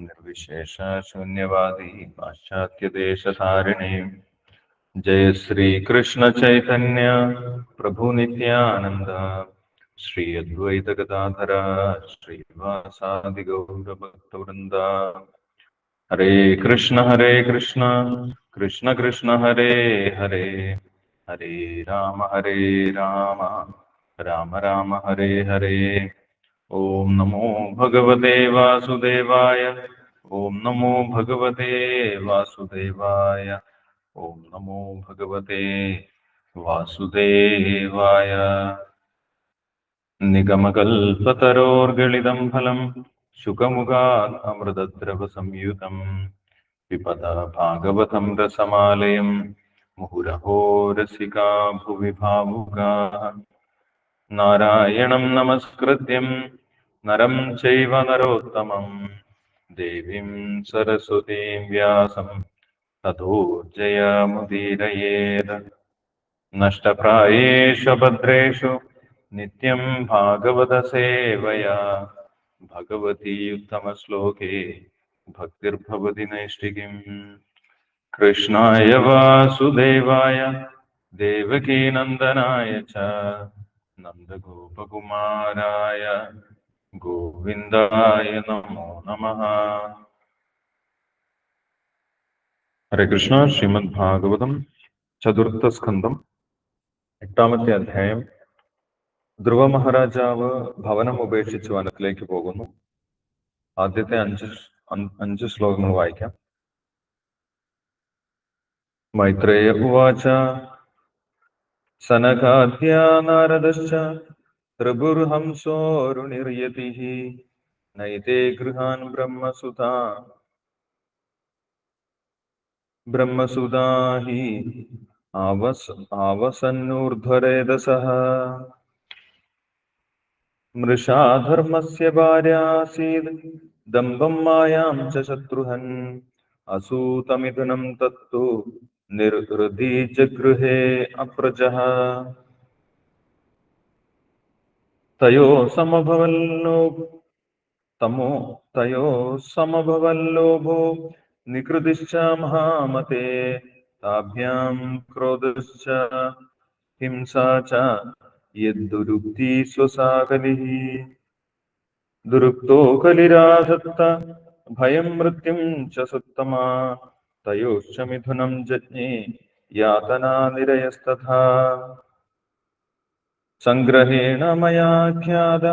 निर्विशेषशून्यवादी पाश्चात्यदेशसारिणी। जय श्री कृष्ण चैतन्य श्री अद्वैतगदाधर श्रीवासादिगौरभक्तवृन्द हरे कृष्ण हरे कृष्ण कृष्ण कृष्ण, हरे हरे। हरे राम हरे राम। राम राम, हरे हरे। ഓം നമോ ഭഗവതേ വാസുദേവായ ഓം നമോ ഭഗവതേ വാസുദേവായ ഓം നമോ ഭഗവതേ വാസുദേവായ. നിഗമകൽപതരോർഗളിതം ഫലം ശുഖമുഖാത് അമൃതദ്രവ സംയുതം പിപത ഭാഗവതം രസമാലയം മുഹുരഹോ രസികാ ഭുവിഭാവുകാ. നാരായണം നമസ്കൃത്യം. നരം ചൈവ നരോത്തമം. ദേവീം സരസ്വതീം വ്യാസം. തഥോർജയാമുദീരയേത് നഷ്ടപ്രായേഷു ഭദ്രേഷു. നിത്യം ഭാഗവതസേവയാ ഭഗവതീയുത്തമശ്ലോകേ ഭക്തിർഭവതി നൈഷ്ഠികം. കൃഷ്ണായ വാസുദേവായ. ദേവകീനന്ദനായ ച. നന്ദഗോപകുമാരായ ഗോവിന്ദായ നമോ നമ. ഹരേ കൃഷ്ണ ശ്രീമദ് ഭാഗവതം ചതുർത്ഥ സ്കന്ധം എട്ടാമത്തെ അധ്യായം. ധ്രുവ മഹാരാജാവ് ഭവനം ഉപേക്ഷിച്ച് വനത്തിലേക്ക് പോകുന്നു. ആദ്യത്തെ അഞ്ച് അഞ്ച് ശ്ലോകങ്ങൾ വായിക്കാം. മൈത്രേയ ഉവാച സനകാദ്യ നാരദശ്ച ത്രിപുർഹംസോരുണിർയതിः നൈതേ ഗൃഹാൻ ബ്രഹ്മസുതാ ബ്രഹ്മസുതാ ഹി ആവസ് ആവസന്നൂർധ്വരേതസः മൃഷാധർമ്മസ്യ ഭാര്യാസീത് ദമ്പം മായാം ച ശത്രുഹൻ അസൂതമിഥുനം തത്തു നിർഹൃതി ച ഗൃഹേ അപ്രജഃ തയോ സമഭവല്ലോ തമോ തയോ സമഭവല്ലോഭോ നികൃതിശ്ച മഹാമതേ താഭ്യാം ക്രോധശ്ച ഹിംസാ ച യദ്ദുരുക്തി സ്വസാകലിഃ ദുരുക്തോ കലിരാധത്ത ഭയം മൃത്യും ച സുത്തമാ തയോശ്ച മിഥുനം ജജ്ഞേ യാതനാ നിരയസ്തഥാ സംഗ്രഹേണ മയാ ഖ്യാത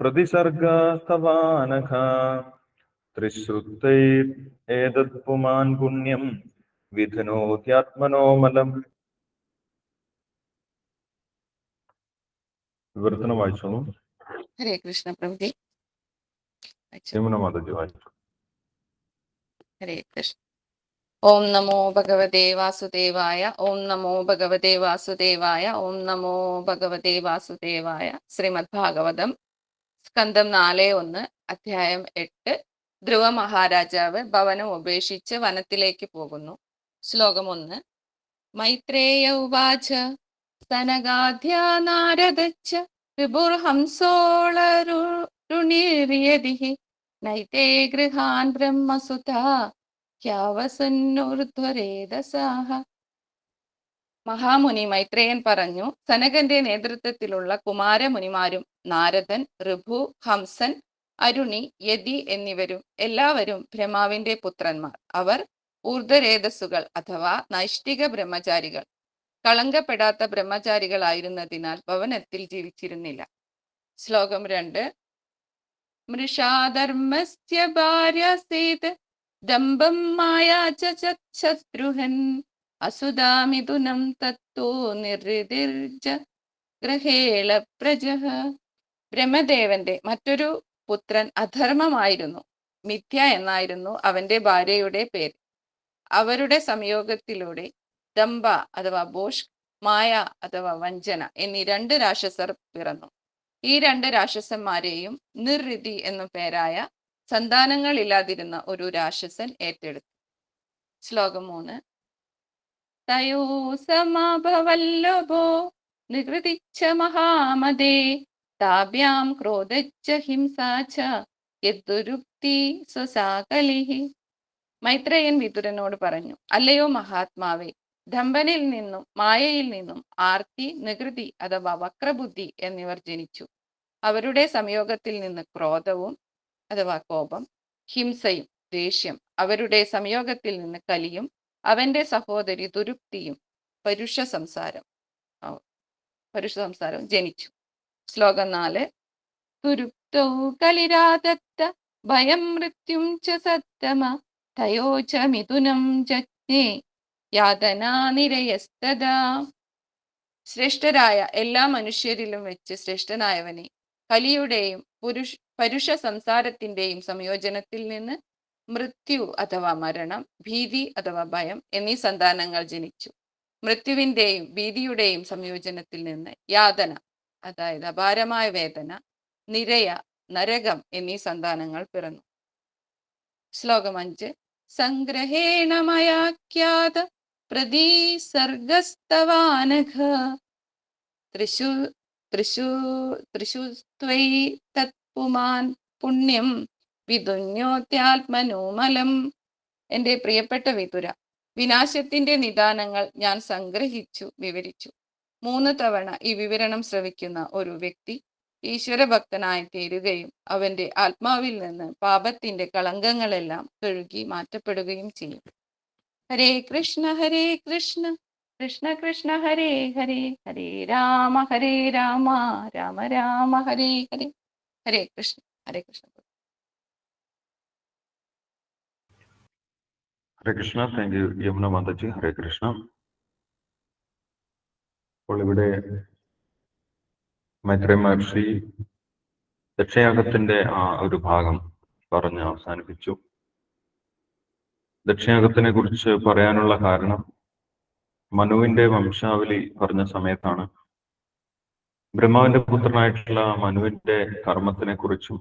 പ്രതിസർഗസ്തവാനഘ ത്രിശ്രുത്തൈരേതത് പുമാൻ പുണ്യം വിധനോത്യാത്മനോമലം വിവർത്തനം വായിച്ചോളൂ ഹരേ കൃഷ്ണ പ്രഭുജി അച്ഛൻ യമുന മാതാജി വായിച്ചു ഹരേ കൃഷ്ണ ഓം നമോ ഭഗവതേ വാസുദേവായ ഓം നമോ ഭഗവതേ വാസുദേവായ ഓം നമോ ഭഗവതേ വാസുദേവായ ശ്രീമദ് ഭാഗവതം സ്കന്ധം നാല് ഒന്ന് അധ്യായം എട്ട്. ധ്രുവ മഹാരാജാവ് ഭവനം ഉപേക്ഷിച്ച് വനത്തിലേക്ക് പോകുന്നു. ശ്ലോകം ഒന്ന്. മൈത്രേയ ഉവാച സനഗാധ്യ നാരദച്ച വിഭുർഹംസോളരുണിര്യതിഃ നൈതേ ഗൃഹാൻ ബ്രഹ്മസുതാ മഹാമുനി മൈത്രേയൻ പറഞ്ഞു സനകന്റെ നേതൃത്വത്തിലുള്ള കുമാരമുനിമാരും നാരദൻ ഋഭു ഹംസൻ അരുണി യതി എന്നിവരും എല്ലാവരും ബ്രഹ്മാവിന്റെ പുത്രന്മാർ. അവർ ഊർധ്വരേതസ്സുകൾ അഥവാ നൈഷ്ഠിക ബ്രഹ്മചാരികൾ. കളങ്കപ്പെടാത്ത ബ്രഹ്മചാരികളായിരുന്നതിനാൽ ഭവനത്തിൽ ജീവിച്ചിരുന്നില്ല. ശ്ലോകം രണ്ട്. മൃഷാധർമ്മസ്യ ഭാര്യസീത് ദമ്പം മായാ ച ച- ശത്രുഹൻ. അസുതാമിഥുനം തത്തോ നിർദിർജ ഗ്രഹേള പ്രജ. ബ്രഹ്മദേവന്റെ മറ്റൊരു പുത്രൻ അധർമ്മമായിരുന്നു. മിഥ്യ എന്നായിരുന്നു അവന്റെ ഭാര്യയുടെ പേര്. അവരുടെ സംയോഗത്തിലൂടെ ദമ്പ അഥവാ ബോഷ് മായ അഥവാ വഞ്ചന എന്നീ രണ്ട് രാക്ഷസർ പിറന്നു. ഈ രണ്ട് രാക്ഷസന്മാരെയും നിർരിതി എന്നു പേരായ സന്താനങ്ങളില്ലാതിരുന്ന ഒരു രാക്ഷസൻ ഏറ്റെടുത്തു. ശ്ലോകം മൂന്ന്. തയോ സമാഭവല്ലഭോ നികൃതിച്ച മഹാമതേ താഭ്യാം ക്രോധച്ച ഹിംസാച്ച യദ്ദുരുക്തി സ്വസാകലിഹി. മൈത്രേയൻ വിതുരനോട് പറഞ്ഞു അല്ലയോ മഹാത്മാവേ ധമ്പനിൽ നിന്നും മായയിൽ നിന്നും ആർത്തി നികൃതി അഥവാ വക്രബുദ്ധി എന്നിവർ ജനിച്ചു. അവരുടെ സംയോഗത്തിൽ നിന്ന് ക്രോധവും അഥവാ കോപം ഹിംസയും ദേഷ്യം അവരുടെ സംയോഗത്തിൽ നിന്ന് കലിയും അവന്റെ സഹോദരി ദുരുക്തിയും പരുഷ സംസാരം. പരുഷ സംസാരം ജനിച്ചു. ശ്ലോകം നാല്. തുരുക്തോ കലിരാദത്ത ഭയം മൃത്യും ച സത്തമ തയോ മിഥുനം ജജ്ഞേ യാതനാനിരയസ്തദാ ശ്രേഷ്ഠരായ എല്ലാ മനുഷ്യരിലും വെച്ച് ശ്രേഷ്ഠനായവനെ കലിയുടെയും പുരുഷ പരുഷ സംസാരത്തിന്റെയും സംയോജനത്തിൽ നിന്ന് മൃത്യു അഥവാ മരണം ഭീതി അഥവാ ഭയം എന്നീ സന്താനങ്ങൾ ജനിച്ചു. മൃത്യുവിന്റെയും ഭീതിയുടെയും സംയോജനത്തിൽ നിന്ന് യാതന അതായത് അപാരമായ വേദന നിരയ നരകം എന്നീ സന്താനങ്ങൾ പിറന്നു. ശ്ലോകം അഞ്ച്. സംഗ്രഹേണമയാഖ്യാത മയാഖ്യാത പ്രതിസർഗസ്തവാനഘ തൃശു തൃശു തൃശുസ്ത്വൈ തത്പുമാൻ പുണ്യം. വിതുന്യോത്യാത്മനോമലം. എന്റെ പ്രിയപ്പെട്ട വിതുര വിനാശത്തിന്റെ നിദാനങ്ങൾ ഞാൻ സംഗ്രഹിച്ചു വിവരിച്ചു. മൂന്ന് തവണ ഈ വിവരണം ശ്രവിക്കുന്ന ഒരു വ്യക്തി ഈശ്വരഭക്തനായി തീരുകയും അവന്റെ ആത്മാവിൽ നിന്ന് പാപത്തിന്റെ കളങ്കങ്ങളെല്ലാം കഴുകി മാറ്റപ്പെടുകയും ചെയ്യും. Hare Krishna Hare Krishna. Krishna Krishna Hare Hare. Hare Rama Hare Rama. Rama Rama Hare Hare. Hare Krishna Hare Krishna. Hare Krishna thank you Yamuna Mataji Hare Krishna. അപ്പോൾ ഇവിടെ മൈത്രേ മഹർഷി ദക്ഷയാഗത്തിന്റെ ആ ഒരു ഭാഗം പറഞ്ഞ് അവസാനിപ്പിച്ചു. ദക്ഷയാഗത്തിനെ കുറിച്ച് പറയാനുള്ള കാരണം മനുവിന്റെ വംശാവലി പറഞ്ഞ സമയത്താണ് ബ്രഹ്മാവിന്റെ പുത്രനായിട്ടുള്ള മനുവിന്റെ കർമ്മത്തിനെ കുറിച്ചും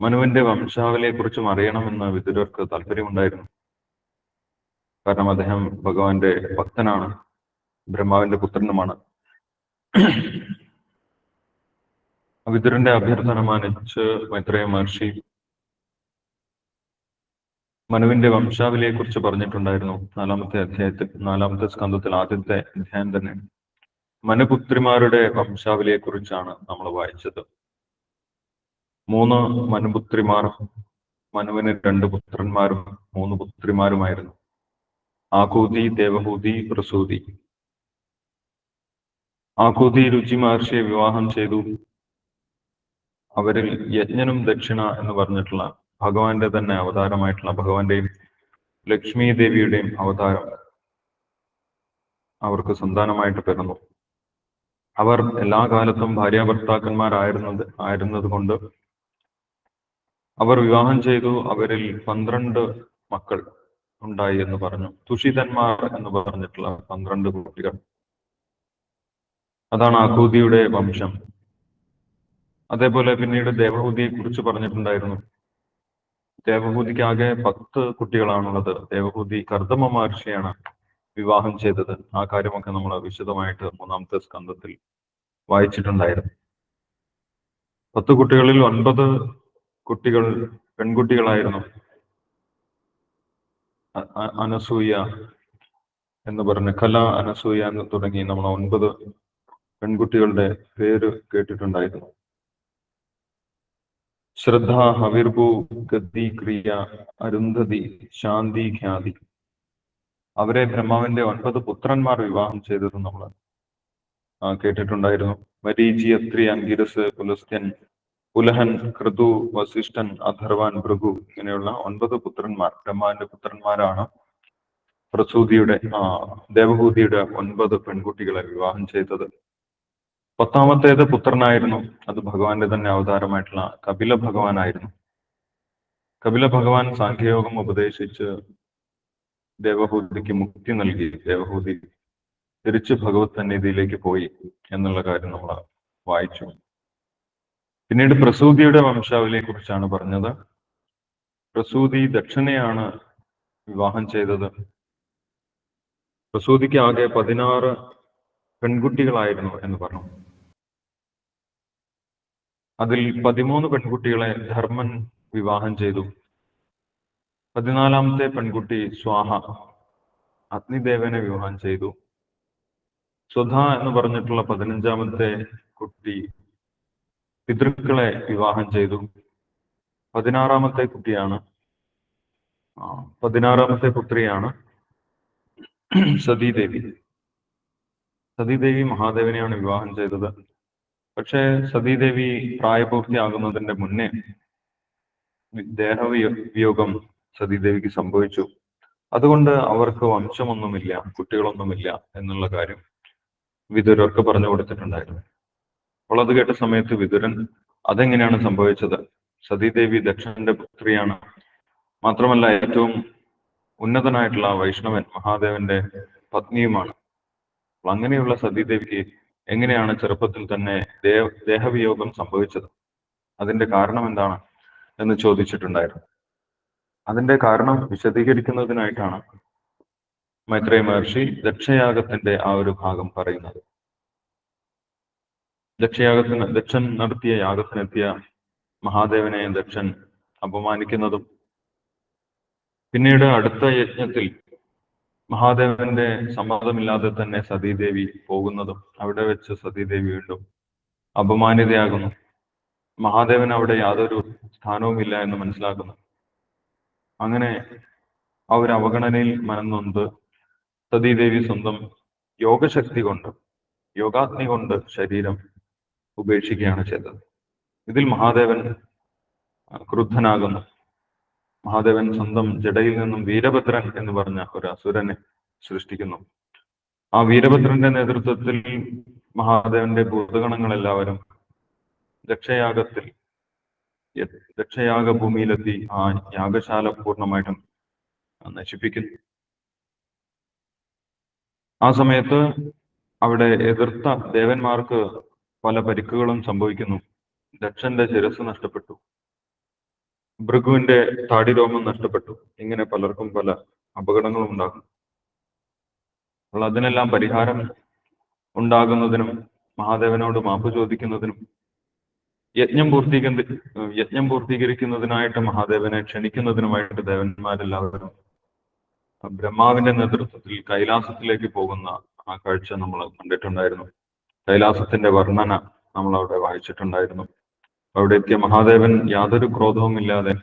മനുവിന്റെ വംശാവലിയെ കുറിച്ചും അറിയണമെന്ന് വിതുരർക്ക് താല്പര്യമുണ്ടായിരുന്നു. കാരണം അദ്ദേഹം ഭഗവാന്റെ ഭക്തനാണ് ബ്രഹ്മാവിന്റെ പുത്രനുമാണ്. വിതുരന്റെ അഭ്യർത്ഥന മാനിച്ച് മൈത്രേയ മഹർഷി മനുവിന്റെ വംശാവലിയെ കുറിച്ച് പറഞ്ഞിട്ടുണ്ടായിരുന്നു നാലാമത്തെ അധ്യായത്തിൽ നാലാമത്തെ സ്കന്ധത്തിൽ ആദ്യത്തെ അധ്യായം തന്നെ. മനുപുത്രിമാരുടെ വംശാവലിയെ കുറിച്ചാണ് നമ്മൾ വായിച്ചത്. മൂന്ന് മനുപുത്രിമാർ മനുവിന് രണ്ട് പുത്രന്മാരും മൂന്ന് പുത്രിമാരുമായിരുന്നു. ആകൂതി ദേവഹൂതി പ്രസൂതി. ആകൂതി രുചി മഹർഷിയെ വിവാഹം ചെയ്തു. അവരിൽ യജ്ഞനും ദക്ഷിണ എന്ന് പറഞ്ഞിട്ടുള്ള ഭഗവാന്റെ തന്നെ അവതാരമായിട്ടുള്ള ഭഗവാന്റെയും ലക്ഷ്മി ദേവിയുടെയും അവതാരം അവർക്ക് സന്താനമായിട്ട് പിറന്നു അവർ എല്ലാ കാലത്തും ഭാര്യാഭർത്താക്കന്മാരായിരുന്നത് ആയിരുന്നത് കൊണ്ട് അവർ വിവാഹം ചെയ്തു. അവരിൽ പന്ത്രണ്ട് മക്കൾ ഉണ്ടായി എന്ന് പറഞ്ഞു. തുഷിതന്മാർ എന്ന് പറഞ്ഞിട്ടുള്ള പന്ത്രണ്ട് കുട്ടികൾ. അതാണ് ആകൂതിയുടെ വംശം. അതേപോലെ പിന്നീട് ദേവഹൂതിയെ കുറിച്ച് പറഞ്ഞിട്ടുണ്ടായിരുന്നു. ദേവഹൂതിക്ക് ആകെ പത്ത് കുട്ടികളാണുള്ളത്. ദേവഹൂതി കർദമ മഹർഷിയാണ്. വിവാഹം ചെയ്തത്. ആ കാര്യമൊക്കെ നമ്മൾ വിശദമായിട്ട് മൂന്നാമത്തെ സ്കന്ധത്തിൽ വായിച്ചിട്ടുണ്ടായിരുന്നു. പത്ത് കുട്ടികളിൽ ഒൻപത് കുട്ടികൾ പെൺകുട്ടികളായിരുന്നു. അനസൂയ എന്ന് പറഞ്ഞ് കല അനസൂയ എന്ന് തുടങ്ങി നമ്മൾ ഒൻപത് പെൺകുട്ടികളുടെ പേര് കേട്ടിട്ടുണ്ടായിരുന്നു. ശ്രദ്ധ ഹവിർഭു ഗദ്ദി ക്രിയ അരുന്ധതി ശാന്തി ഖ്യാതി. അവരെ ബ്രഹ്മാവിന്റെ ഒൻപത് പുത്രന്മാർ വിവാഹം ചെയ്തത് നമ്മൾ കേട്ടിട്ടുണ്ടായിരുന്നു. മരീചി അത്രി അങ്കിരസ് പുലസ്ത്യൻ പുലഹൻ ക്രതു വസിഷ്ഠൻ അഥർവാൻ ഭൃഗു ഇങ്ങനെയുള്ള ഒൻപത് പുത്രന്മാർ ബ്രഹ്മാവിന്റെ പുത്രന്മാരാണ് പ്രസൂതിയുടെ ആ ദേവഭൂതിയുടെ ഒൻപത് പെൺകുട്ടികളെ വിവാഹം ചെയ്തത്. പത്താമത്തേത് പുത്രനായിരുന്നു. അത് ഭഗവാന്റെ തന്നെ അവതാരമായിട്ടുള്ള കപില ഭഗവാനായിരുന്നു കപില ഭഗവാൻ സാഖ്യയോഗം ഉപദേശിച്ച് ദേവഹൂതിക്ക് മുക്തി നൽകി. ദേവഹൂതി തിരിച്ച് ഭഗവത് സന്നിധിയിലേക്ക് പോയി എന്നുള്ള കാര്യം നമ്മൾ വായിച്ചു. പിന്നീട് പ്രസൂതിയുടെ വംശാവലിയെ കുറിച്ചാണ് പറഞ്ഞത്. പ്രസൂതി ദക്ഷിണയാണ് വിവാഹം ചെയ്തത്. പ്രസൂതിക്ക് ആകെ പതിനാറ് പെൺകുട്ടികളായിരുന്നു എന്ന് പറഞ്ഞു. അതിൽ പതിമൂന്ന് പെൺകുട്ടികളെ ധർമ്മൻ വിവാഹം ചെയ്തു. പതിനാലാമത്തെ പെൺകുട്ടി സ്വാഹ അഗ്നിദേവനെ വിവാഹം ചെയ്തു. സുധ എന്ന് പറഞ്ഞിട്ടുള്ള പതിനഞ്ചാമത്തെ കുട്ടി പിതൃക്കളെ വിവാഹം ചെയ്തു. പതിനാറാമത്തെ കുട്ടിയാണ്. പതിനാറാമത്തെ പുത്രിയാണ് സതീദേവി. സതീദേവി മഹാദേവനെയാണ് വിവാഹം ചെയ്തത്. പക്ഷേ സതീദേവി പ്രായപൂർത്തിയാകുന്നതിന്റെ മുന്നേ വി- ദേഹവിയോ- വിയോഗം സതീദേവിക്ക് സംഭവിച്ചു. അതുകൊണ്ട് അവർക്ക് വംശമൊന്നുമില്ല കുട്ടികളൊന്നുമില്ല എന്നുള്ള കാര്യം വിതുരർക്ക് പറഞ്ഞു കൊടുത്തിട്ടുണ്ടായിരുന്നു. അപ്പോൾ അത് കേട്ട സമയത്ത് വിതുരൻ അതെങ്ങനെയാണ് സംഭവിച്ചത്? സതീദേവി ദക്ഷന്റെ പുത്രിയാണ്. മാത്രമല്ല ഏറ്റവും ഉന്നതനായിട്ടുള്ള വൈഷ്ണവൻ മഹാദേവന്റെ പത്നിയുമാണ്. അങ്ങനെയുള്ള സതീദേവിക്ക് എങ്ങനെയാണ് ചെറുപ്പത്തിൽ തന്നെ ദേഹ ദേഹവിയോഗം സംഭവിച്ചത്? അതിന്റെ കാരണം എന്താണ് എന്ന് ചോദിച്ചിട്ടുണ്ടായിരുന്നു. അതിന്റെ കാരണം വിശദീകരിക്കുന്നതിനായിട്ടാണ് മൈത്രേയ മഹർഷി ദക്ഷയാഗത്തിന്റെ ആ ഒരു ഭാഗം പറയുന്നത്. ദക്ഷയാഗത്തിന് ദക്ഷൻ നടത്തിയ യാഗത്തിനെത്തിയ മഹാദേവനെ ദക്ഷൻ അപമാനിക്കുന്നതും പിന്നീട് അടുത്ത യജ്ഞത്തിൽ മഹാദേവന്റെ സമ്മതമില്ലാതെ തന്നെ സതീദേവി പോകുന്നതും അവിടെ വെച്ച് സതീദേവി വീണ്ടും അപമാനിതയാകുന്നു. മഹാദേവൻ അവിടെ യാതൊരു സ്ഥാനവുമില്ല എന്ന് മനസ്സിലാക്കുന്നു. അങ്ങനെ ആ ഒരു അവഗണനയിൽ മനംനൊന്ത് സതീദേവി സ്വന്തം യോഗശക്തി കൊണ്ട് യോഗാഗ്നി കൊണ്ട് ശരീരം ഉപേക്ഷിക്കുകയാണ് ചെയ്തത്. ഇതിൽ മഹാദേവൻ ക്രുദ്ധനാകുന്നു. മഹാദേവൻ സ്വന്തം ജഡയിൽ നിന്നും വീരഭദ്രൻ എന്ന് പറഞ്ഞ ഒരു അസുരനെ സൃഷ്ടിക്കുന്നു. ആ വീരഭദ്രന്റെ നേതൃത്വത്തിൽ മഹാദേവന്റെ ഭൂതഗണങ്ങൾ എല്ലാവരും ദക്ഷയാഗത്തിൽ ദക്ഷയാഗ ഭൂമിയിലെത്തി ആ യാഗശാല പൂർണമായിട്ടും നശിപ്പിക്കുന്നു. ആ സമയത്ത് അവിടെ എതിർത്ത ദേവന്മാർക്ക് പല പരിക്കുകളും സംഭവിക്കുന്നു. ദക്ഷന്റെ ശിരസ് നഷ്ടപ്പെട്ടു. ഭൃഗുവിന്റെ താടിരോമം നഷ്ടപ്പെട്ടു. ഇങ്ങനെ പലർക്കും പല അപകടങ്ങളും ഉണ്ടാകും അപ്പോൾ അതിനെല്ലാം പരിഹാരം ഉണ്ടാകുന്നതിനും മഹാദേവനോട് മാപ്പ് ചോദിക്കുന്നതിനും യജ്ഞം പൂർത്തീകരി യജ്ഞം പൂർത്തീകരിക്കുന്നതിനായിട്ട് മഹാദേവനെ ക്ഷണിക്കുന്നതിനുമായിട്ട് ദേവന്മാരെല്ലാവരും ബ്രഹ്മാവിന്റെ നേതൃത്വത്തിൽ കൈലാസത്തിലേക്ക് പോകുന്ന ആ കാഴ്ച നമ്മൾ കണ്ടിട്ടുണ്ടായിരുന്നു. കൈലാസത്തിന്റെ വർണന നമ്മൾ അവിടെ വായിച്ചിട്ടുണ്ടായിരുന്നു. അവിടെ എത്തിയ മഹാദേവൻ യാതൊരു ക്രോധവും ഇല്ലാതെ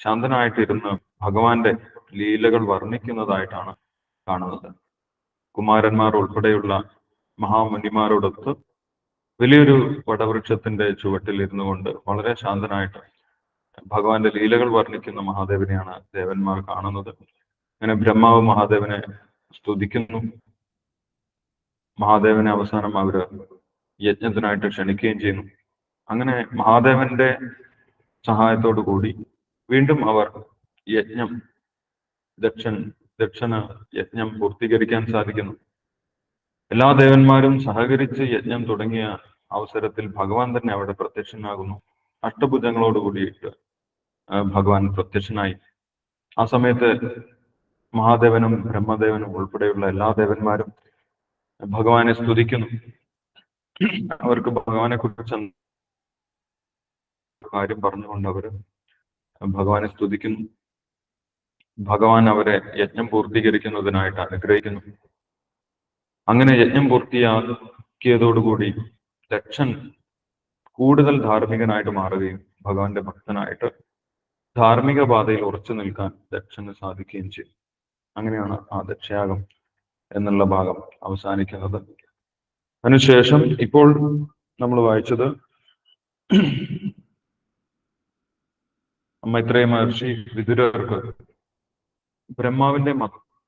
ശാന്തനായിട്ടിരുന്ന് ഭഗവാന്റെ ലീലകൾ വർണിക്കുന്നതായിട്ടാണ് കാണുന്നത്. കുമാരന്മാർ ഉൾപ്പെടെയുള്ള മഹാമുനിമാരോടൊത്ത് വലിയൊരു വടവൃക്ഷത്തിന്റെ ചുവട്ടിൽ ഇരുന്നു കൊണ്ട് വളരെ ശാന്തനായിട്ട് ഭഗവാന്റെ ലീലകൾ വർണിക്കുന്ന മഹാദേവനെയാണ് ദേവന്മാർ കാണുന്നത്. അങ്ങനെ ബ്രഹ്മാവ് മഹാദേവനെ സ്തുതിക്കുന്നു. മഹാദേവനെ അവസാനം അവർ യജ്ഞത്തിനായിട്ട് ക്ഷണിക്കുകയും ചെയ്യുന്നു. അങ്ങനെ മഹാദേവന്റെ സഹായത്തോടു കൂടി വീണ്ടും അവർ യജ്ഞം ദക്ഷൻ ദക്ഷന് യജ്ഞം പൂർത്തീകരിക്കാൻ സാധിക്കുന്നു. എല്ലാ ദേവന്മാരും സഹകരിച്ച് യജ്ഞം തുടങ്ങിയ അവസരത്തിൽ ഭഗവാൻ തന്നെ അവിടെ പ്രത്യക്ഷനാകുന്നു. അഷ്ടഭുജങ്ങളോട് കൂടിയിട്ട് ഭഗവാൻ പ്രത്യക്ഷനായി. ആ സമയത്ത് മഹാദേവനും ബ്രഹ്മദേവനും ഉൾപ്പെടെയുള്ള എല്ലാ ദേവന്മാരും ഭഗവാനെ സ്തുതിക്കുന്നു. അവർക്ക് ഭഗവാനെ കുറിച്ച് കാര്യം പറഞ്ഞുകൊണ്ട് അവർ ഭഗവാനെ സ്തുതിക്കുന്നു. ഭഗവാൻ അവരെ യജ്ഞം പൂർത്തീകരിക്കുന്നതിനായിട്ട് അനുഗ്രഹിക്കുന്നു. അങ്ങനെ യജ്ഞം പൂർത്തിയാക്കിയതോടുകൂടി ദക്ഷൻ കൂടുതൽ ധാർമ്മികനായിട്ട് മാറുകയും ഭഗവാന്റെ ഭക്തനായിട്ട് ധാർമ്മിക പാതയിൽ ഉറച്ചു നിൽക്കാൻ ദക്ഷന് സാധിക്കുകയും ചെയ്യും. അങ്ങനെയാണ് ആ ദക്ഷയാഗം എന്നുള്ള ഭാഗം അവസാനിക്കുന്നത്. അതിനുശേഷം ഇപ്പോൾ നമ്മൾ വായിച്ചത് മൈത്രേയ മഹർഷി വിദുരർക്ക് ബ്രഹ്മാവിന്റെ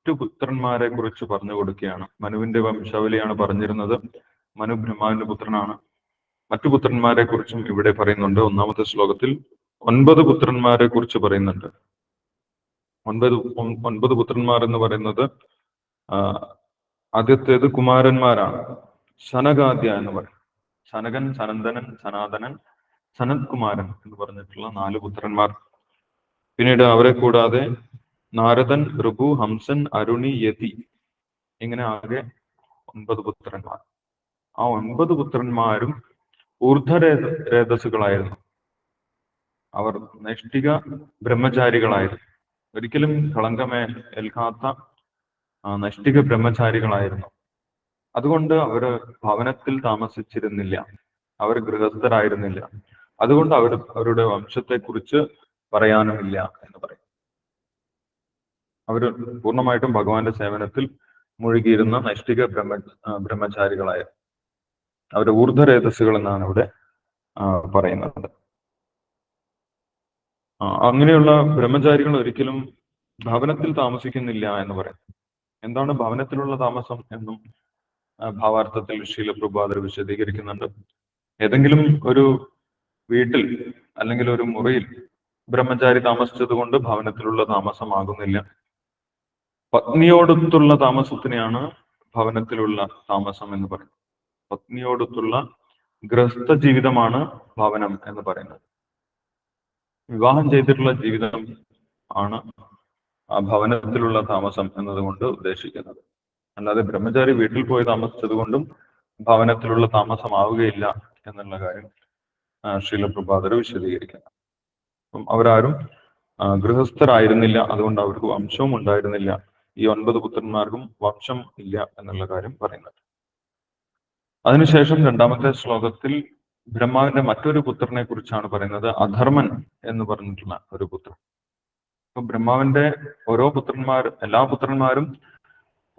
മറ്റു പുത്രന്മാരെ കുറിച്ച് പറഞ്ഞു കൊടുക്കുകയാണ്. മനുവിന്റെ വംശാവലിയാണ് പറഞ്ഞിരുന്നത്. മനു ബ്രഹ്മാവിന്റെ പുത്രനാണ്. മറ്റു പുത്രന്മാരെ കുറിച്ചും ഇവിടെ പറയുന്നുണ്ട്. ഒന്നാമത്തെ ശ്ലോകത്തിൽ ഒൻപത് പുത്രന്മാരെ കുറിച്ച് പറയുന്നുണ്ട്. ഒൻപത് ഒൻ- ഒൻപത് പുത്രന്മാർ എന്ന് പറയുന്നത് ആദ്യത്തേത് കുമാരന്മാരാണ്. ശനകാദ്യ എന്ന് പറയും. ശനകൻ സനന്ദനൻ സനാതനൻ സനത് കുമാരൻ എന്ന് പറഞ്ഞിട്ടുള്ള നാല് പുത്രന്മാർ. പിന്നീട് അവരെ കൂടാതെ നാരദൻ ഭൃഗു ഹംസൻ അരുണി യതി. ഇങ്ങനെ ആകെ ഒൻപത് പുത്രന്മാർ. ആ ഒൻപത് പുത്രന്മാരും ഊർധ്വരേതസ്സുകളായിരുന്നു അവർ നൈഷ്ഠിക ബ്രഹ്മചാരികളായിരുന്നു. ഒരിക്കലും കളങ്കമേ ഏൽക്കാത്ത നൈഷ്ഠിക ബ്രഹ്മചാരികളായിരുന്നു. അതുകൊണ്ട് അവർ ഭവനത്തിൽ താമസിച്ചിരുന്നില്ല. അവർ ഗൃഹസ്ഥരായിരുന്നില്ല. അതുകൊണ്ട് അവർ അവരുടെ വംശത്തെക്കുറിച്ച് പറയാനുമില്ല എന്ന് പറയും. അവർ പൂർണമായിട്ടും ഭഗവാന്റെ സേവനത്തിൽ മുഴുകിയിരുന്ന നൈഷ്ഠിക ബ്രഹ്മ ബ്രഹ്മചാരികളായ അവരുടെ ഊർധ്വരേതസ്സുകൾ എന്നാണ് ഇവിടെ പറയുന്നത്. അങ്ങനെയുള്ള ബ്രഹ്മചാരികൾ ഒരിക്കലും ഭവനത്തിൽ താമസിക്കുന്നില്ല എന്ന് പറയും എന്താണ് ഭവനത്തിലുള്ള താമസം എന്നും ഭാവാർത്ഥത്തിൽ ഭാവാർത്ഥത്തിൽ ശീലപ്രഭാതർ വിശദീകരിക്കുന്നുണ്ട്. ഏതെങ്കിലും ഒരു വീട്ടിൽ അല്ലെങ്കിൽ ഒരു മുറിയിൽ ബ്രഹ്മചാരി താമസിച്ചത് കൊണ്ട് ഭവനത്തിലുള്ള താമസമാകുന്നില്ല. പത്നിയോടൊത്തുള്ള താമസത്തിനെയാണ് ഭവനത്തിലുള്ള താമസം എന്ന് പറയുന്നത്. പത്നിയോടൊത്തുള്ള ഗ്രസ്ത ജീവിതമാണ് ഭവനം എന്ന് പറയുന്നത്. വിവാഹം ചെയ്തിട്ടുള്ള ജീവിതം ആണ് ആ ഭവനത്തിലുള്ള താമസം എന്നതുകൊണ്ട് ഉദ്ദേശിക്കുന്നത്. അല്ലാതെ ബ്രഹ്മചാരി വീട്ടിൽ പോയി താമസിച്ചത് കൊണ്ടും ഭവനത്തിലുള്ള താമസമാവുകയില്ല എന്നുള്ള കാര്യം ശീലപ്രഭാതർ വിശദീകരിക്കുന്നു. അപ്പം അവരാരും ഗൃഹസ്ഥരായിരുന്നില്ല അതുകൊണ്ട് അവർക്ക് വംശവും ഉണ്ടായിരുന്നില്ല ഈ ഒൻപത് പുത്രന്മാർക്കും വംശം ഇല്ല എന്നുള്ള കാര്യം പറയുന്നത്. അതിനുശേഷം രണ്ടാമത്തെ ശ്ലോകത്തിൽ ബ്രഹ്മാവിന്റെ മറ്റൊരു പുത്രനെ കുറിച്ചാണ് പറയുന്നത് അധർമ്മൻ എന്ന് പറഞ്ഞിട്ടുള്ള ഒരു പുത്രൻ. അപ്പൊ ബ്രഹ്മാവിന്റെ ഓരോ പുത്രന്മാർ എല്ലാ പുത്രന്മാരും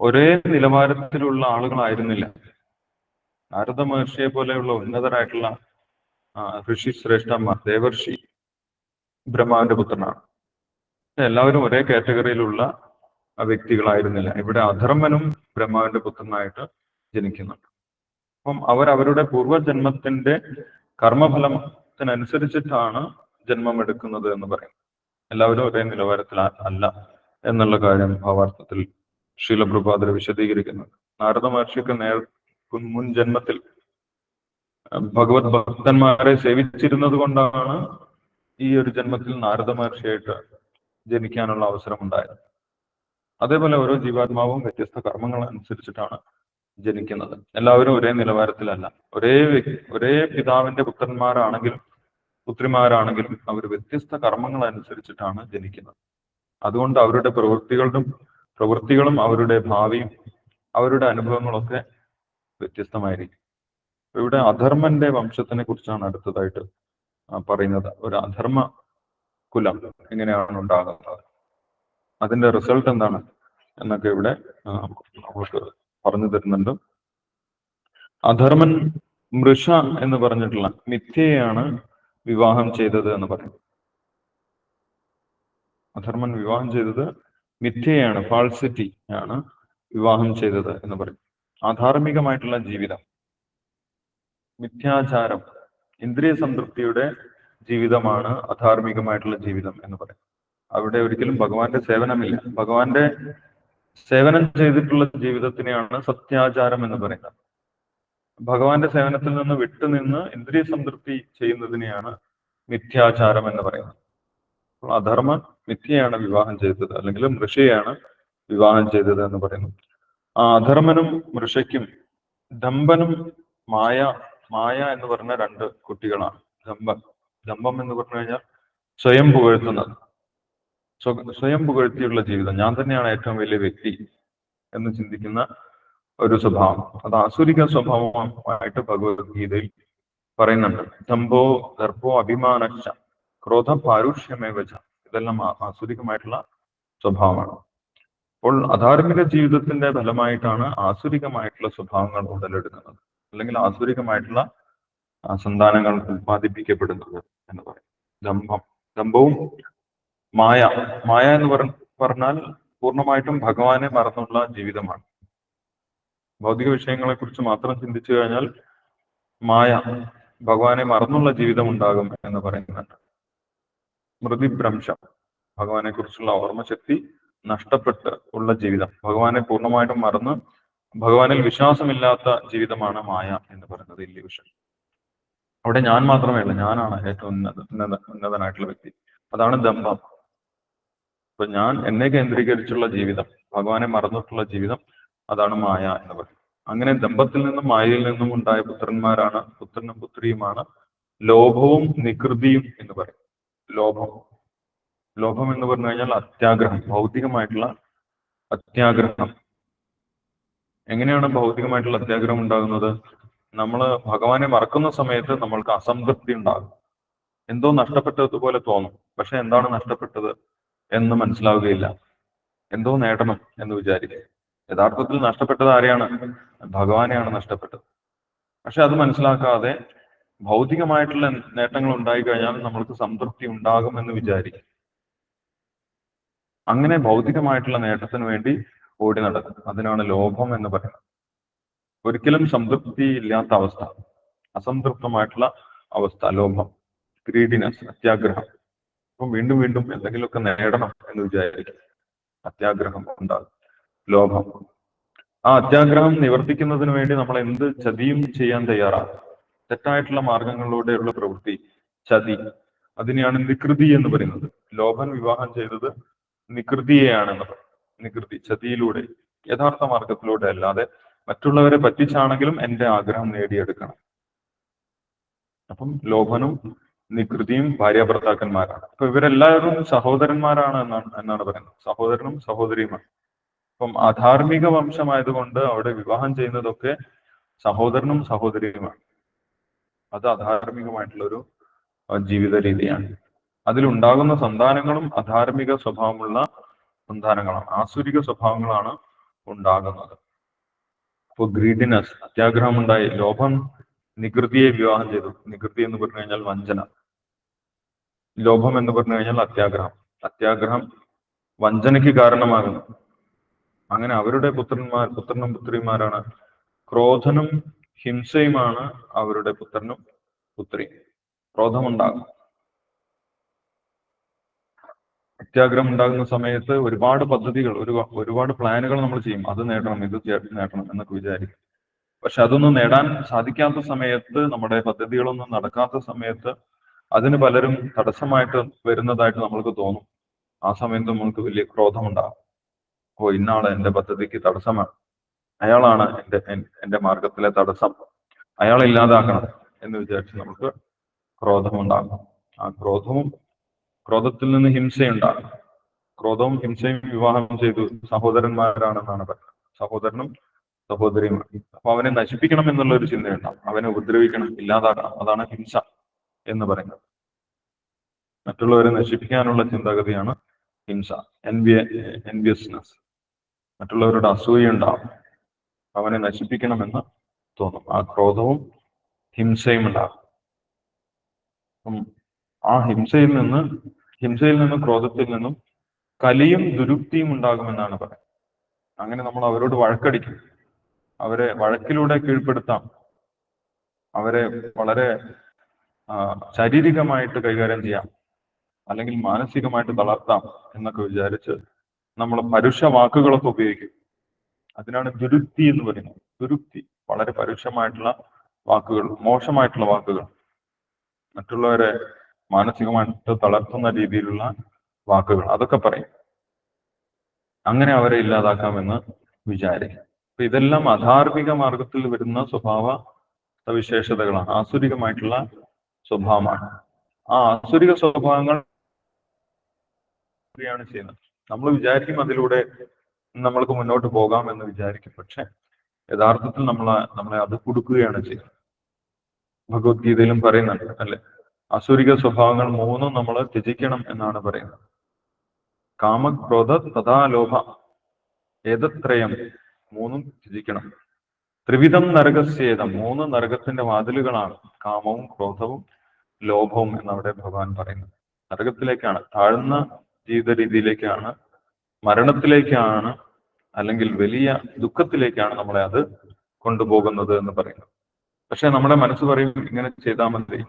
ഒരേ നിലവാരത്തിലുള്ള ആളുകളായിരുന്നില്ല. നാരദ മഹർഷിയെ പോലെയുള്ള ഉന്നതരായിട്ടുള്ള ഋഷി ശ്രേഷ്ഠന്മാർ ദേവർഷി ബ്രഹ്മാവിന്റെ പുത്രനാണ്. എല്ലാവരും ഒരേ കാറ്റഗറിയിലുള്ള വ്യക്തികളായിരുന്നില്ല. ഇവിടെ അധർമ്മനും ബ്രഹ്മാവിന്റെ പുത്രനായിട്ട് ജനിക്കുന്നുണ്ട്. അപ്പം അവർ അവരുടെ പൂർവജന്മത്തിന്റെ കർമ്മഫലത്തിനനുസരിച്ചിട്ടാണ് ജന്മം എടുക്കുന്നത് എന്ന് പറയും എല്ലാവരും ഒരേ നിലവാരത്തിൽ അല്ല എന്നുള്ള കാര്യം ഭാവാർത്ഥത്തിൽ ശീലപ്രഭാതർ വിശദീകരിക്കുന്നുണ്ട്. നാരദ മഹർഷിക്ക് നേർ മുൻ ജന്മത്തിൽ ഭഗവത് ഭക്തന്മാരെ സേവിച്ചിരുന്നത് കൊണ്ടാണ് ഈ ഒരു ജന്മത്തിൽ നാരദ മഹർഷിയായിട്ട് ജനിക്കാനുള്ള അവസരം ഉണ്ടായത് അതേപോലെ ഓരോ ജീവാത്മാവും വ്യത്യസ്ത കർമ്മങ്ങൾ അനുസരിച്ചിട്ടാണ് ജനിക്കുന്നത്. എല്ലാവരും ഒരേ നിലവാരത്തിലല്ല. ഒരേ ഒരേ പിതാവിന്റെ പുത്രന്മാരാണെങ്കിലും പുത്രിമാരാണെങ്കിലും അവർ വ്യത്യസ്ത കർമ്മങ്ങൾ അനുസരിച്ചിട്ടാണ് ജനിക്കുന്നത്. അതുകൊണ്ട് അവരുടെ പ്രവൃത്തികളും പ്രവൃത്തികളും അവരുടെ ഭാവിയും അവരുടെ അനുഭവങ്ങളൊക്കെ വ്യത്യസ്തമായിരിക്കും. ഇവിടെ അധർമ്മന്റെ വംശത്തിനെ കുറിച്ചാണ് അടുത്തതായിട്ട് പറയുന്നത്. ഒരു അധർമ്മ കുലം എങ്ങനെയാണ് ഉണ്ടാകുന്നത്? അതിന്റെ റിസൾട്ട് എന്താണ് എന്നൊക്കെ ഇവിടെ നമുക്ക് പറഞ്ഞു തരുന്നുണ്ട്. അധർമ്മൻ മൃഷ എന്ന് പറഞ്ഞിട്ടുള്ള മിഥ്യയാണ് വിവാഹം ചെയ്തത് എന്ന് പറയും അധർമ്മൻ വിവാഹം ചെയ്തത് മിഥ്യയാണ് ഫാൾസിറ്റി ആണ് വിവാഹം ചെയ്തത് എന്ന് പറയും. അധാർമികമായിട്ടുള്ള ജീവിതം മിഥ്യാചാരം ഇന്ദ്രിയ സംതൃപ്തിയുടെ ജീവിതമാണ് അധാർമികമായിട്ടുള്ള ജീവിതം എന്ന് പറയും. അവിടെ ഒരിക്കലും ഭഗവാന്റെ സേവനമില്ല. ഭഗവാന്റെ സേവനം ചെയ്തിട്ടുള്ള ജീവിതത്തിനെയാണ് സത്യാചാരം എന്ന് പറയുന്നത്. ഭഗവാന്റെ സേവനത്തിൽ നിന്ന് വിട്ടുനിന്ന് ഇന്ദ്രിയ സംതൃപ്തി ചെയ്യുന്നതിനെയാണ് മിഥ്യാചാരം എന്ന് പറയുന്നത്. അപ്പോൾ അധർമ്മ മിഥ്യയാണ് വിവാഹം ചെയ്തത് അല്ലെങ്കിൽ മൃഷയാണ് വിവാഹം ചെയ്തത് എന്ന് പറയുന്നു. ആ അധർമ്മനും മൃഷയ്ക്കും ദമ്പനും മായ മായ എന്ന് പറഞ്ഞ രണ്ട് കുട്ടികളാണ്. ദമ്പൻ ദമ്പം എന്ന് പറഞ്ഞു കഴിഞ്ഞാൽ സ്വയം പുകഴ്ത്തുന്നത്. സ്വയം പുകഴ്ത്തിയുള്ള ജീവിതം. ഞാൻ തന്നെയാണ് ഏറ്റവും വലിയ വ്യക്തി എന്ന് ചിന്തിക്കുന്ന ഒരു സ്വഭാവം. അത് ആസുരിക സ്വഭാവമായിട്ട് ഭഗവത്ഗീതയിൽ പറയുന്നുണ്ട്. ദമ്പോ ദർഭോ അഭിമാനശ്ച ക്രോധ പാരുഷ്യമേവച ഇതെല്ലാം ആസുരികമായിട്ടുള്ള സ്വഭാവമാണ്. അപ്പോൾ അധാർമിക ജീവിതത്തിന്റെ ഫലമായിട്ടാണ് ആസുരികമായിട്ടുള്ള സ്വഭാവങ്ങൾ ഉടലെടുക്കുന്നത്. അല്ലെങ്കിൽ ആസുരികമായിട്ടുള്ള സന്താനങ്ങൾ ഉത്പാദിപ്പിക്കപ്പെടുന്നത് എന്ന് പറയും. ദമ്പം ദമ്പവും മായ മായ എന്ന് പറ- പറഞ്ഞാൽ പൂർണമായിട്ടും ഭഗവാനെ മറന്നുള്ള ജീവിതമാണ്. ഭൗതിക വിഷയങ്ങളെ കുറിച്ച് മാത്രം ചിന്തിച്ചു കഴിഞ്ഞാൽ മായ ഭഗവാനെ മറന്നുള്ള ജീവിതം ഉണ്ടാകും എന്ന് പറയുന്നുണ്ട്. സ്മൃതിഭ്രംശം ഭഗവാനെ കുറിച്ചുള്ള ഓർമ്മശക്തി നഷ്ടപ്പെട്ട് ഉള്ള ജീവിതം. ഭഗവാനെ പൂർണമായിട്ടും മറന്ന് ഭഗവാനിൽ വിശ്വാസമില്ലാത്ത ജീവിതമാണ് മായ എന്ന് പറയുന്നത് ഇല്യൂഷൻ അവിടെ ഞാൻ മാത്രമേ ഉള്ളൂ. ഞാനാണ് ഏറ്റവും ഉന്നത ഉന്നത ഉന്നതനായിട്ടുള്ള വ്യക്തി. അതാണ് ദമ്പം. അപ്പൊ ഞാൻ എന്നെ കേന്ദ്രീകരിച്ചുള്ള ജീവിതം ഭഗവാനെ മറന്നിട്ടുള്ള ജീവിതം അതാണ് മായ എന്ന് പറയും അങ്ങനെ ദമ്പത്തിൽ നിന്നും മായയിൽ നിന്നും ഉണ്ടായ പുത്രന്മാരാണ് പുത്രനും പുത്രിയുമാണ് ലോഭവും നികൃതിയും എന്ന് പറയും ലോഭം. ലോഭം എന്ന് പറഞ്ഞു കഴിഞ്ഞാൽ അത്യാഗ്രഹം ഭൗതികമായിട്ടുള്ള അത്യാഗ്രഹം. എങ്ങനെയാണ് ഭൗതികമായിട്ടുള്ള അത്യാഗ്രഹം ഉണ്ടാകുന്നത്? നമ്മൾ ഭഗവാനെ മറക്കുന്ന സമയത്ത് നമ്മൾക്ക് അസംതൃപ്തി ഉണ്ടാകും. എന്തോ നഷ്ടപ്പെട്ടതുപോലെ തോന്നും. പക്ഷെ എന്താണ് നഷ്ടപ്പെട്ടത്? എന്ന് മനസ്സിലാവുകയില്ല. എന്തോ നേടണം എന്ന് വിചാരിക്കും യഥാർത്ഥത്തിൽ നഷ്ടപ്പെട്ടത് ആരെയാണ്? ഭഗവാനെയാണ് നഷ്ടപ്പെട്ടത്. പക്ഷെ അത് മനസ്സിലാക്കാതെ ഭൗതികമായിട്ടുള്ള നേട്ടങ്ങൾ ഉണ്ടായി കഴിഞ്ഞാൽ നമ്മൾക്ക് സംതൃപ്തി ഉണ്ടാകും എന്ന് വിചാരിക്കും അങ്ങനെ ഭൗതികമായിട്ടുള്ള നേട്ടത്തിന് വേണ്ടി ഓടി നടക്കും. അതിനാണ് ലോഭം എന്ന് പറയുന്നത്. ഒരിക്കലും സംതൃപ്തി ഇല്ലാത്ത അവസ്ഥ. അസംതൃപ്തമായിട്ടുള്ള അവസ്ഥ. ലോഭം. ഗ്രീഡിനെസ്. അത്യാഗ്രഹം. അപ്പം വീണ്ടും വീണ്ടും എന്തെങ്കിലുമൊക്കെ നേടണം എന്ന് വിചാരിക്കും അത്യാഗ്രഹം ഉണ്ടാകും ലോഭം. ആ അത്യാഗ്രഹം നിവർത്തിക്കുന്നതിന് വേണ്ടി നമ്മൾ എന്ത് ചതിയും ചെയ്യാൻ തയ്യാറാണ്. തെറ്റായിട്ടുള്ള മാർഗങ്ങളിലൂടെയുള്ള പ്രവൃത്തി ചതി അതിനെയാണ് നികൃതി എന്ന് പറയുന്നത്. ലോഭൻ വിവാഹം ചെയ്തത് നികൃതിയെയാണെന്ന് പറയും. നികൃതി ചതിയിലൂടെ യഥാർത്ഥ മാർഗത്തിലൂടെ അല്ലാതെ മറ്റുള്ളവരെ പറ്റിച്ചാണെങ്കിലും എന്റെ ആഗ്രഹം നേടിയെടുക്കണം. അപ്പം ലോഭനും നികൃതിയും ഭാര്യ ഭർത്താക്കന്മാരാണ് അപ്പൊ ഇവരെല്ലാവരും സഹോദരന്മാരാണ് എന്നാണ് എന്നാണ് പറയുന്നത്. സഹോദരനും സഹോദരിയുമാണ്. അപ്പം അധാർമിക വംശമായതുകൊണ്ട് അവിടെ വിവാഹം ചെയ്യുന്നതൊക്കെ സഹോദരനും സഹോദരിയുമാണ്. അത് അധാർമികമായിട്ടുള്ള ഒരു ജീവിത രീതിയാണ്. അതിലുണ്ടാകുന്ന സന്താനങ്ങളും അധാർമിക സ്വഭാവമുള്ള സന്താനങ്ങളാണ്. ആസുരിക സ്വഭാവങ്ങളാണ് ഉണ്ടാകുന്നത്. അപ്പോൾ ഗ്രീഡിനസ് അത്യാഗ്രഹം ഉണ്ടായി ലോഭം നികൃതിയെ വിവാഹം ചെയ്തു. നികൃതി എന്ന് പറഞ്ഞു കഴിഞ്ഞാൽ വഞ്ചന. ലോഭം എന്ന് പറഞ്ഞു കഴിഞ്ഞാൽ അത്യാഗ്രഹം. അത്യാഗ്രഹം വഞ്ചനയ്ക്ക് കാരണമാകുന്നു. അങ്ങനെ അവരുടെ പുത്രന്മാർ പുത്രനും പുത്രിമാരാണ് ക്രോധനും ഹിംസയുമാണ് അവരുടെ പുത്രനും പുത്രിയും ക്രോധമുണ്ടാകും. അത്യാഗ്രഹം ഉണ്ടാകുന്ന സമയത്ത് ഒരുപാട് പദ്ധതികൾ ഒരു ഒരുപാട് പ്ലാനുകൾ നമ്മൾ ചെയ്യും. അത് നേടണം ഇത് നേടണം എന്നൊക്കെ വിചാരിക്കും. പക്ഷെ അതൊന്നും നേടാൻ സാധിക്കാത്ത സമയത്ത് നമ്മുടെ പദ്ധതികളൊന്നും നടക്കാത്ത സമയത്ത് അതിന് പലരും തടസ്സമായിട്ട് വരുന്നതായിട്ട് നമ്മൾക്ക് തോന്നും. ആ സമയത്ത് നമ്മൾക്ക് വലിയ ക്രോധമുണ്ടാകും ഓ ഇന്നാൾ എന്റെ പദ്ധതിക്ക് തടസ്സമാണ് അയാളാണ് എന്റെ എന്റെ മാർഗത്തിലെ തടസ്സം. അയാളെ ഇല്ലാതാക്കണം എന്ന് വിചാരിച്ച് നമുക്ക് ക്രോധമുണ്ടാകും. ആ ക്രോധവും ക്രോധത്തിൽ നിന്ന് ഹിംസയുണ്ടാകും. ക്രോധവും ഹിംസയും വിവാഹം ചെയ്തു സഹോദരന്മാരാണെന്നാണ് പറയുന്നത്. സഹോദരനും സഹോദരിയുമാണ്. അപ്പൊ അവനെ നശിപ്പിക്കണം എന്നുള്ള ഒരു ചിന്തയുണ്ടാവും അവനെ ഉപദ്രവിക്കണം ഇല്ലാതാക്കണം. അതാണ് ഹിംസ. എന്ന് പറയുന്നത്. മറ്റുള്ളവരെ നശിപ്പിക്കാനുള്ള ചിന്താഗതിയാണ് ഹിംസ എൻവിയ എൻവിയസ്നെസ് മറ്റുള്ളവരുടെ അസൂയ ഉണ്ടാവും. അവനെ നശിപ്പിക്കണമെന്ന് തോന്നും. ആ ക്രോധവും ഹിംസയും ഉണ്ടാകും. ആ ഹിംസയിൽ നിന്ന് ഹിംസയിൽ നിന്നും ക്രോധത്തിൽ നിന്നും കലിയും ദുരുക്തിയും ഉണ്ടാകുമെന്നാണ് പറയുന്നത്. അങ്ങനെ നമ്മൾ അവരോട് വഴക്കടിക്കും. അവരെ വഴക്കിലൂടെ കീഴ്പ്പെടുത്താം. അവരെ വളരെ ശാരീരികമായിട്ട് കൈകാര്യം ചെയ്യാം. അല്ലെങ്കിൽ മാനസികമായിട്ട് തളർത്താം എന്നൊക്കെ വിചാരിച്ച് നമ്മൾ പരുഷ വാക്കുകളൊക്കെ ഉപയോഗിക്കും. അതിനാണ് ദുരുക്തി എന്ന് പറയുന്നത്. ദുരുക്തി. വളരെ പരുഷമായിട്ടുള്ള വാക്കുകൾ മോശമായിട്ടുള്ള വാക്കുകൾ. മറ്റുള്ളവരെ മാനസികമായിട്ട് തളർത്തുന്ന രീതിയിലുള്ള വാക്കുകൾ. അതൊക്കെ പറയും. അങ്ങനെ അവരെ ഇല്ലാതാക്കാമെന്ന് വിചാരിക്കും. അപ്പൊ ഇതെല്ലാം അധാർമിക മാർഗത്തിൽ വരുന്ന സ്വഭാവ സവിശേഷതകളാണ്. ആസുരികമായിട്ടുള്ള സ്വഭാവമാണ്. ആ ആസുരിക സ്വഭാവങ്ങൾ ാണ് ചെയ്യുന്നത്. നമ്മൾ വിചാരിക്കും അതിലൂടെ നമ്മൾക്ക് മുന്നോട്ട് പോകാം എന്ന് വിചാരിക്കും. പക്ഷെ യഥാർത്ഥത്തിൽ നമ്മൾ നമ്മളെ അത് കൊടുക്കുകയാണ് ചെയ്യുന്നത്. ഭഗവത്ഗീതയിലും പറയുന്നുണ്ട് അല്ലെ? അസുരിക സ്വഭാവങ്ങൾ മൂന്നും നമ്മൾ ത്യജിക്കണം എന്നാണ് പറയുന്നത്. കാമക്രോധ തഥാലോഭ ഏതത്രയം മൂന്നും ത്യജിക്കണം. ത്രിവിധം നരകസ്യേതം. മൂന്ന് നരകത്തിന്റെ വാതിലുകളാണ്. കാമവും ക്രോധവും ലോഭവും എന്നവിടെ ഭഗവാൻ പറയുന്നത്. നരകത്തിലേക്കാണ് താഴ്ന്ന ജീവിത രീതിയിലേക്കാണ് മരണത്തിലേക്കാണ് അല്ലെങ്കിൽ വലിയ ദുഃഖത്തിലേക്കാണ് നമ്മളെ അത് കൊണ്ടുപോകുന്നത് എന്ന് പറയുന്നത്. പക്ഷെ നമ്മുടെ മനസ്സ് പറയും ഇങ്ങനെ ചെയ്താൽ മതി.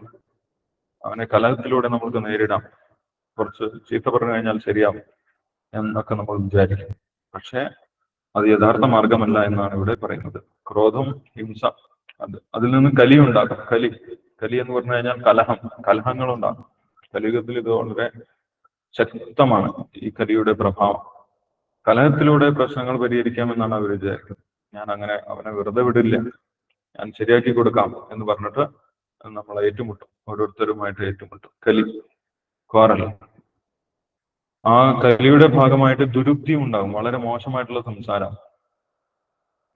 അവനെ കലഹത്തിലൂടെ നമുക്ക് നേരിടാം. കുറച്ച് ചീത്ത പറഞ്ഞു കഴിഞ്ഞാൽ ശരിയാവും. എന്നൊക്കെ നമ്മൾ വിചാരിക്കും. പക്ഷെ അത് യഥാർത്ഥ മാർഗമല്ല എന്നാണ് ഇവിടെ പറയുന്നത്. ക്രോധം ഹിംസ അത് അതിൽ നിന്ന് കലി ഉണ്ടാക്കാം കലി കലി എന്ന് പറഞ്ഞു കഴിഞ്ഞാൽ കലഹം കലഹങ്ങൾ ഉണ്ടാകും കലിയുഗത്തിൽ ഇത് വളരെ ശക്തമാണ് ഈ കലിയുടെ പ്രഭാവം. കലഹത്തിലൂടെ പ്രശ്നങ്ങൾ പരിഹരിക്കാമെന്നാണ് അവർ വിചാരിക്കുന്നത്. ഞാൻ അങ്ങനെ അവനെ വെറുതെ വിടില്ല. ഞാൻ ശരിയാക്കി കൊടുക്കാം എന്ന് പറഞ്ഞിട്ട് നമ്മൾ ഏറ്റുമുട്ടും. ഓരോരുത്തരുമായിട്ട് ഏറ്റുമുട്ടും. കലി കോറൽ ആ കലിയുടെ ഭാഗമായിട്ട് ദുരുക്തിയും ഉണ്ടാകും. വളരെ മോശമായിട്ടുള്ള സംസാരം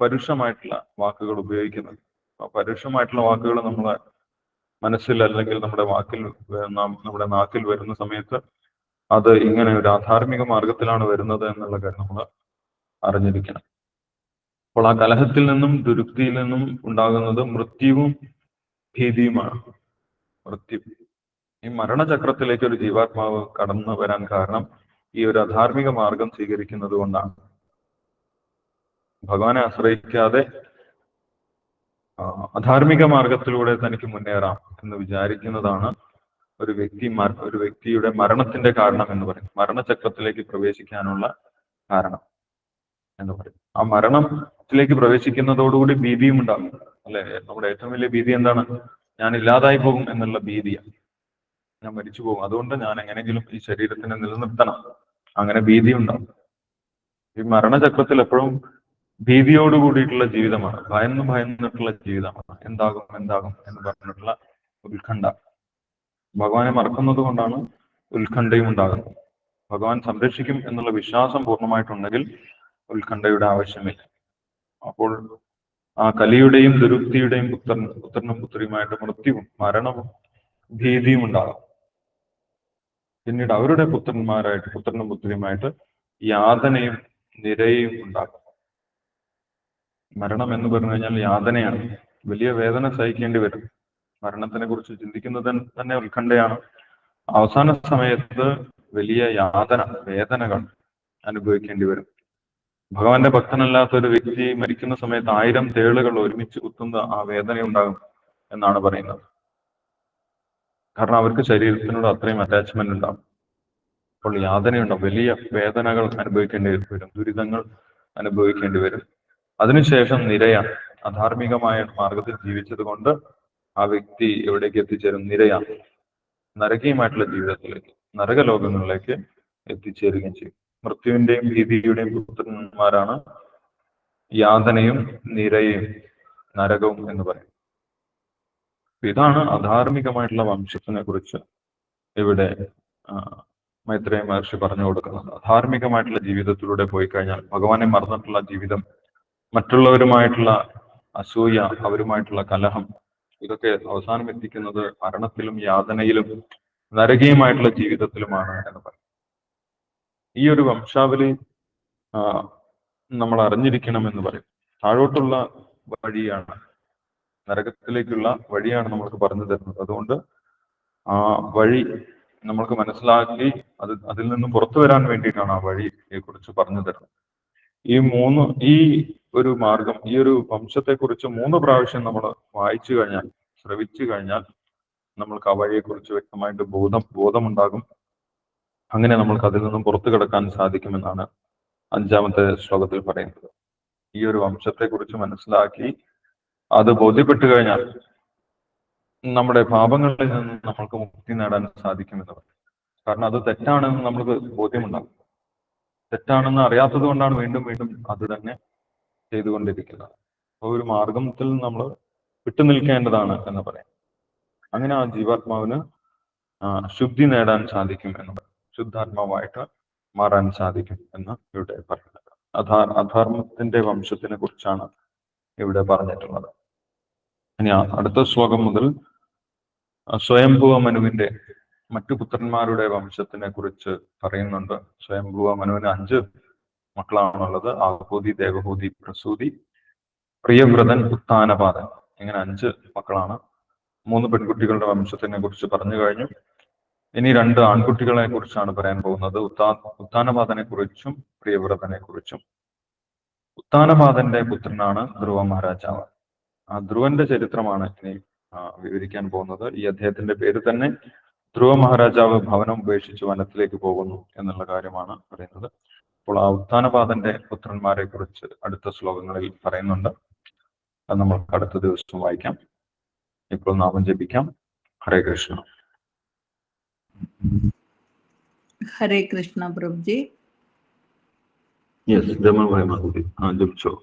പരുഷമായിട്ടുള്ള വാക്കുകൾ ഉപയോഗിക്കുന്നത്. പരുഷമായിട്ടുള്ള വാക്കുകൾ നമ്മളെ മനസ്സിൽ അല്ലെങ്കിൽ നമ്മുടെ വാക്കിൽ നമ്മുടെ നാക്കിൽ വരുന്ന സമയത്ത് അത് ഇങ്ങനെ ഒരു ആധാർമിക മാർഗത്തിലാണ് വരുന്നത് എന്നുള്ള കാര്യം നമ്മൾ അറിഞ്ഞിരിക്കണം. അപ്പോൾ ആ കലഹത്തിൽ നിന്നും ദുരുക്തിയിൽ നിന്നും ഉണ്ടാകുന്നത് മൃത്യുവും ഭീതിയുമാണ്. മൃത്യു. ഈ മരണചക്രത്തിലേക്ക് ഒരു ജീവാത്മാവ് കടന്നു വരാൻ കാരണം ഈ ഒരു അധാർമിക മാർഗം സ്വീകരിക്കുന്നത് കൊണ്ടാണ്. ഭഗവാനെ ആശ്രയിക്കാതെ അധാർമിക മാർഗത്തിലൂടെ തനിക്ക് മുന്നേറാം എന്ന് വിചാരിക്കുന്നതാണ് ഒരു വ്യക്തി ഒരു വ്യക്തിയുടെ മരണത്തിന്റെ കാരണം എന്ന് പറയും മരണചക്രത്തിലേക്ക് പ്രവേശിക്കാനുള്ള കാരണം എന്ന് പറയും ആ മരണത്തിലേക്ക് പ്രവേശിക്കുന്നതോടുകൂടി ഭീതിയും ഉണ്ടാകും അല്ലെ? നമ്മുടെ ഏറ്റവും വലിയ ഭീതി എന്താണ്? ഞാൻ ഇല്ലാതായി പോകും എന്നുള്ള ഭീതിയാണ് ഞാൻ മരിച്ചു പോകും. അതുകൊണ്ട് ഞാൻ എങ്ങനെയെങ്കിലും ഈ ശരീരത്തിനെ നിലനിർത്തണം. അങ്ങനെ ഭീതി ഉണ്ടാകും ഈ മരണചക്രത്തിൽ എപ്പോഴും ഭീതിയോട് കൂടിയിട്ടുള്ള ജീവിതമാണ്. ഭയന്ന് ഭയന്നിട്ടുള്ള ജീവിതമാണ്. എന്താകും എന്താകും എന്ന് പറഞ്ഞിട്ടുള്ള ഉത്കണ്ഠ. ഭഗവാനെ മറക്കുന്നത് കൊണ്ടാണ് ഉത്കണ്ഠയും ഉണ്ടാകുന്നത്. ഭഗവാൻ സംരക്ഷിക്കും എന്നുള്ള വിശ്വാസം പൂർണമായിട്ടുണ്ടെങ്കിൽ ഉത്കണ്ഠയുടെ ആവശ്യമില്ല. അപ്പോൾ ആ കലിയുടെയും ദുരുക്തിയുടെയും പുത്രൻ പുത്രനും പുത്രിയുമായിട്ട് മൃത്യുവും മരണവും ഭീതിയും ഉണ്ടാകും. പിന്നീട് അവരുടെ പുത്രന്മാരായിട്ട് പുത്രനും പുത്രിയുമായിട്ട് യാതനയും നിരയും ഉണ്ടാകും. മരണം എന്ന് പറഞ്ഞു കഴിഞ്ഞാൽ യാതനയാണ്. വലിയ വേദന സഹിക്കേണ്ടി വരും. മരണത്തിനെ കുറിച്ച് ചിന്തിക്കുന്നത് തന്നെ ഉത്കണ്ഠയാണ്. അവസാന സമയത്ത് വലിയ യാതന വേദനകൾ അനുഭവിക്കേണ്ടി വരും. ഭഗവാന്റെ ഭക്തനല്ലാത്ത ഒരു വ്യക്തി മരിക്കുന്ന സമയത്ത് ആയിരം തേളുകൾ ഒരുമിച്ച് കുത്തുന്ന ആ വേദന ഉണ്ടാകും എന്നാണ് പറയുന്നത്. കാരണം അവർക്ക് ശരീരത്തിനോട് അത്രയും അറ്റാച്ച്മെന്റ് ഉണ്ടാകും അപ്പോൾ യാതനയുണ്ടാവും. വലിയ വേദനകൾ അനുഭവിക്കേണ്ടി വരും. ദുരിതങ്ങൾ അനുഭവിക്കേണ്ടി വരും. അതിനുശേഷം നിരയാണ് അധാർമികമായ മാർഗത്തിൽ ജീവിച്ചത് കൊണ്ട് ആ വ്യക്തി എവിടേക്ക് എത്തിച്ചേരും? നിരയാണ് നരകീയമായിട്ടുള്ള ജീവിതത്തിലേക്ക് നരകലോകങ്ങളിലേക്ക് എത്തിച്ചേരുകയും ചെയ്യും. മൃത്യുവിന്റെയും ഭീതിയുടെയും പുത്രന്മാരാണ് യാതനയും നിരയും നരകവും എന്ന് പറയും ഇതാണ് അധാർമികമായിട്ടുള്ള വംശത്തിനെ കുറിച്ച് ഇവിടെ മൈത്രേയ മഹർഷി പറഞ്ഞു കൊടുക്കുന്നത്. അധാർമികമായിട്ടുള്ള ജീവിതത്തിലൂടെ പോയി കഴിഞ്ഞാൽ ഭഗവാനെ മറന്നിട്ടുള്ള ജീവിതം മറ്റുള്ളവരുമായിട്ടുള്ള അസൂയ അവരുമായിട്ടുള്ള കലഹം ഇതൊക്കെ അവസാനം എത്തിക്കുന്നത് മരണത്തിലും യാതനയിലും നരകീയമായിട്ടുള്ള ജീവിതത്തിലുമാണ് എന്ന് പറയും. ഈ ഒരു വംശാവലി നമ്മൾ അറിഞ്ഞിരിക്കണം എന്ന് പറയും. താഴോട്ടുള്ള വഴിയാണ് നരകത്തിലേക്കുള്ള വഴിയാണ് നമ്മൾക്ക് പറഞ്ഞു തരുന്നത്. അതുകൊണ്ട് ആ വഴി നമ്മൾക്ക് മനസ്സിലാക്കി അത് അതിൽ നിന്നും പുറത്തു വരാൻ വേണ്ടിയിട്ടാണ് ആ വഴിയെ കുറിച്ച് പറഞ്ഞു തരുന്നത്. ഈ മൂന്ന് ഈ ഒരു മാർഗം ഈ ഒരു വംശത്തെ കുറിച്ച് മൂന്ന് പ്രാവശ്യം നമ്മൾ വായിച്ചു കഴിഞ്ഞാൽ ശ്രവിച്ചു കഴിഞ്ഞാൽ നമ്മൾക്ക് ആ വഴിയെക്കുറിച്ച് വ്യക്തമായിട്ട് ബോധം ബോധമുണ്ടാകും. അങ്ങനെ നമ്മൾക്ക് അതിൽ നിന്നും പുറത്തു കിടക്കാൻ സാധിക്കുമെന്നാണ് അഞ്ചാമത്തെ ശ്ലോകത്തിൽ പറയുന്നത്. ഈ ഒരു വംശത്തെ കുറിച്ച് മനസ്സിലാക്കി അത് ബോധ്യപ്പെട്ടു കഴിഞ്ഞാൽ നമ്മുടെ പാപങ്ങളിൽ നിന്ന് നമ്മൾക്ക് മുക്തി നേടാൻ സാധിക്കുമെന്ന് പറയും കാരണം അത് തെറ്റാണെന്ന് നമ്മൾക്ക് ബോധ്യമുണ്ടാകും. തെറ്റാണെന്ന് അറിയാത്തത് കൊണ്ടാണ് വീണ്ടും വീണ്ടും അത് തന്നെ ചെയ്തുകൊണ്ടിരിക്കുന്നത്. അപ്പോൾ ഒരു മാർഗത്തിൽ നമ്മൾ വിട്ടു നിൽക്കേണ്ടതാണ് എന്ന് പറയാം. അങ്ങനെ ആ ജീവാത്മാവിന് ശുദ്ധി നേടാൻ സാധിക്കും എന്ന് പറയും. ശുദ്ധാത്മാവായിട്ട് മാറാൻ സാധിക്കും എന്ന് ഇവിടെ പറയുന്നത്. അധാ അധർമ്മത്തിന്റെ വംശത്തിനെ കുറിച്ചാണ് ഇവിടെ പറഞ്ഞിട്ടുള്ളത്. ഇനി അടുത്ത ശ്ലോകം മുതൽ സ്വയംഭൂവ മനുവിന്റെ മറ്റു പുത്രന്മാരുടെ വംശത്തിനെ കുറിച്ച് പറയുന്നുണ്ട്. സ്വയംഭുവ മനുവിന് അഞ്ച് മക്കളാണുള്ളത്. ആഹൂതി ദേവഹൂതി പ്രസൂതി പ്രിയവ്രതൻ ഉത്താനപാതൻ ഇങ്ങനെ അഞ്ച് മക്കളാണ്. മൂന്ന് പെൺകുട്ടികളുടെ വംശത്തിനെ കുറിച്ച് പറഞ്ഞു കഴിഞ്ഞു. ഇനി രണ്ട് ആൺകുട്ടികളെ കുറിച്ചാണ് പറയാൻ പോകുന്നത്. ഉത്താ ഉത്താനപാതനെ കുറിച്ചും പ്രിയവ്രതനെ കുറിച്ചും ഉത്താനപാതന്റെ പുത്രനാണ് ധ്രുവ മഹാരാജാവ്. ആ ധ്രുവന്റെ ചരിത്രമാണ് ഇനി വിവരിക്കാൻ പോകുന്നത്. ഈ അദ്ദേഹത്തിന്റെ പേര് തന്നെ ധ്രുവ മഹാരാജാവ് ഭവനം ഉപേക്ഷിച്ച് വനത്തിലേക്ക് പോകുന്നു എന്നുള്ള കാര്യമാണ് പറയുന്നത്. അപ്പോൾ ആ ഉത്ഥാനപാദന്റെ പുത്രന്മാരെ കുറിച്ച് അടുത്ത ശ്ലോകങ്ങളിൽ പറയുന്നുണ്ട്. അത് നമ്മൾ അടുത്ത ദിവസം വായിക്കാം. ഇപ്പോൾ നാമം ജപിക്കാം. ഹരേ കൃഷ്ണ. ഹരേ കൃഷ്ണ പ്രഭുജി. യെസ് ജപിച്ചോ.